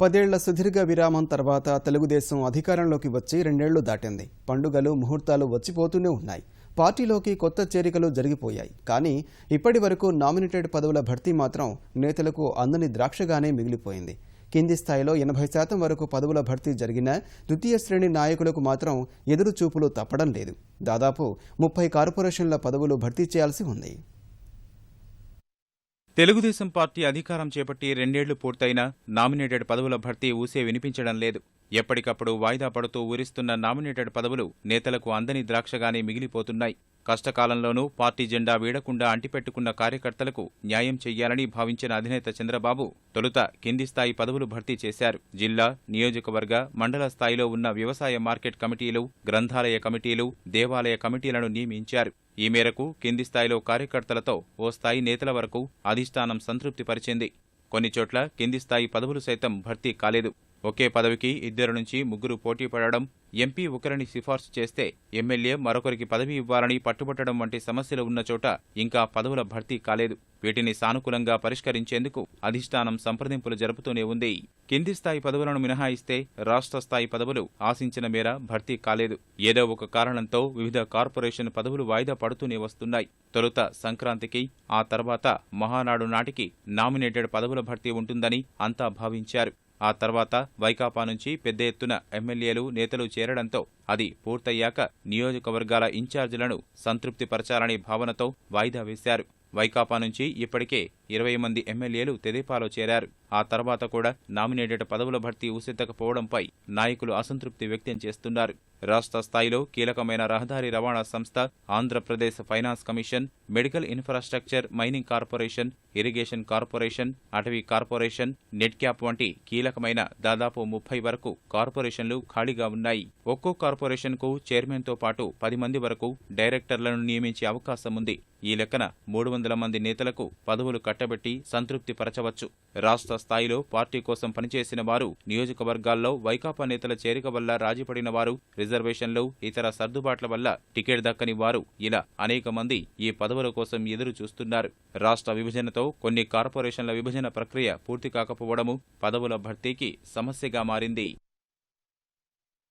పదేళ్ళ సుదీర్ఘ విరామం తర్వాత తెలుగుదేశం అధికారంలోకి వచ్చి రెండేళ్ళు దాటింది. పండుగలు ముహూర్తాలు వచ్చిపోతూనే ఉన్నాయి. పార్టీలోకి కొత్త చేరికలు జరిగిపోయాయి. కానీ ఇప్పటి వరకు నామినేటెడ్ పదవుల భర్తీ మాత్రం నేతలకు అందని ద్రాక్షగానే మిగిలిపోయింది. కింది స్థాయిలో ఎనభై శాతం వరకు పదవుల భర్తీ జరిగిన ద్వితీయ శ్రేణి నాయకులకు మాత్రం ఎదురు చూపులు తప్పడం లేదు. దాదాపు ముప్పై కార్పొరేషన్ల పదవులు భర్తీ చేయాల్సి ఉంది. తెలుగుదేశం పార్టీ అధికారం చేపట్టి రెండేళ్ళు పూర్తయినా నామినేటెడ్ పదవుల భర్తీ ఊసే వినిపించడం లేదు. ఎప్పటికప్పుడు వాయిదా పడుతూ ఊరిస్తున్న నామినేటెడ్ పదవులు నేతలకు అందని ద్రాక్షగానే మిగిలిపోతున్నాయి. కష్టకాలంలోనూ పార్టీ జెండా వీడకుండా అంటిపెట్టుకున్న కార్యకర్తలకు న్యాయం చెయ్యాలని భావించిన అధినేత చంద్రబాబు తొలుత కింది స్థాయి పదవులు భర్తీ చేశారు. జిల్లా నియోజకవర్గ మండల స్థాయిలో ఉన్న వ్యవసాయ మార్కెట్ కమిటీలు గ్రంథాలయ కమిటీలు దేవాలయ కమిటీలను నియమించారు. ఈ మేరకు కింది స్థాయిలో కార్యకర్తలతో ఓ స్థాయి నేతల వరకు అధిష్టానం సంతృప్తిపరిచింది. కొన్ని చోట్ల కింది స్థాయి పదవులు సైతం భర్తీ కాలేదు. ఒకే పదవికి ఇద్దరు నుంచి ముగ్గురు పోటీ పడడం ఎంపీ ఒకరిని సిఫార్సు చేస్తే ఎమ్మెల్యే మరొకరికి పదవి ఇవ్వాలని పట్టుబట్టడం వంటి సమస్యలు ఉన్న చోట ఇంకా పదవుల భర్తీ కాలేదు. వీటిని సానుకూలంగా పరిష్కరించేందుకు అధిష్టానం సంప్రదింపులు జరుపుతూనే ఉంది. కింది స్థాయి పదవులను మినహాయిస్తే రాష్ట్ర స్థాయి పదవులు ఆశించిన మేర భర్తీ కాలేదు. ఏదో ఒక కారణంతో వివిధ కార్పొరేషన్ పదవులు వాయిదా పడుతూనే వస్తున్నాయి. తొలుత సంక్రాంతికి ఆ తర్వాత మహానాడు నాటికి నామినేటెడ్ పదవుల భర్తీ ఉంటుందని అంతా భావించారు. ఆ తర్వాత వైకాపా నుంచి పెద్ద ఎత్తున ఎమ్మెల్యేలు నేతలు చేరడంతో అది పూర్తయ్యాక నియోజకవర్గాల ఇన్ఛార్జీలను సంతృప్తిపరచాలనే భావనతో వాయిదా వేశారు. వైకాపా నుంచి ఇప్పటికే ఇరవై మంది ఎమ్మెల్యేలు తెదేపాలో చేరారు. ఆ తర్వాత కూడా నామినేటెడ్ పదవుల భర్తీ ఊసెత్తకపోవడంపై నాయకులు అసంతృప్తి వ్యక్తం చేస్తున్నారు. రాష్ట్ర స్థాయిలో కీలకమైన రహదారి రవాణా సంస్థ Andhra Pradesh finance commission medical infrastructure mining corporation irrigation corporation అటవీ కార్పొరేషన్ నెట్ క్యాప్ వంటి కీలకమైన దాదాపు ముప్పై వరకు కార్పొరేషన్లు ఖాళీగా ఉన్నాయి. ఒక్కో కార్పొరేషన్కు చైర్మన్తో పాటు పది మంది వరకు డైరెక్టర్లను నియమించే అవకాశం ఉంది. ఈ లెక్కన మూడు వందల మంది నేతలకు పదవులు కట్టబెట్టి సంతృప్తి పరచవచ్చు రాష్ట్ర స్థాయిలో పార్టీ కోసం పనిచేసిన వారు నియోజకవర్గాల్లో వైకాపా నేతల చేరిక వల్ల రాజీపడిన వారు రిజర్వేషన్లు ఇతర సర్దుబాట్ల వల్ల టికెట్ దక్కని వారు. ఇలా అనేక మంది ఈ పదవుల కోసం ఎదురు చూస్తున్నారు. రాష్ట్ర విభజనతో కొన్ని కార్పొరేషన్ల విభజన ప్రక్రియ పూర్తి కాకపోవడము పదవుల భర్తీకి సమస్యగా మారింది.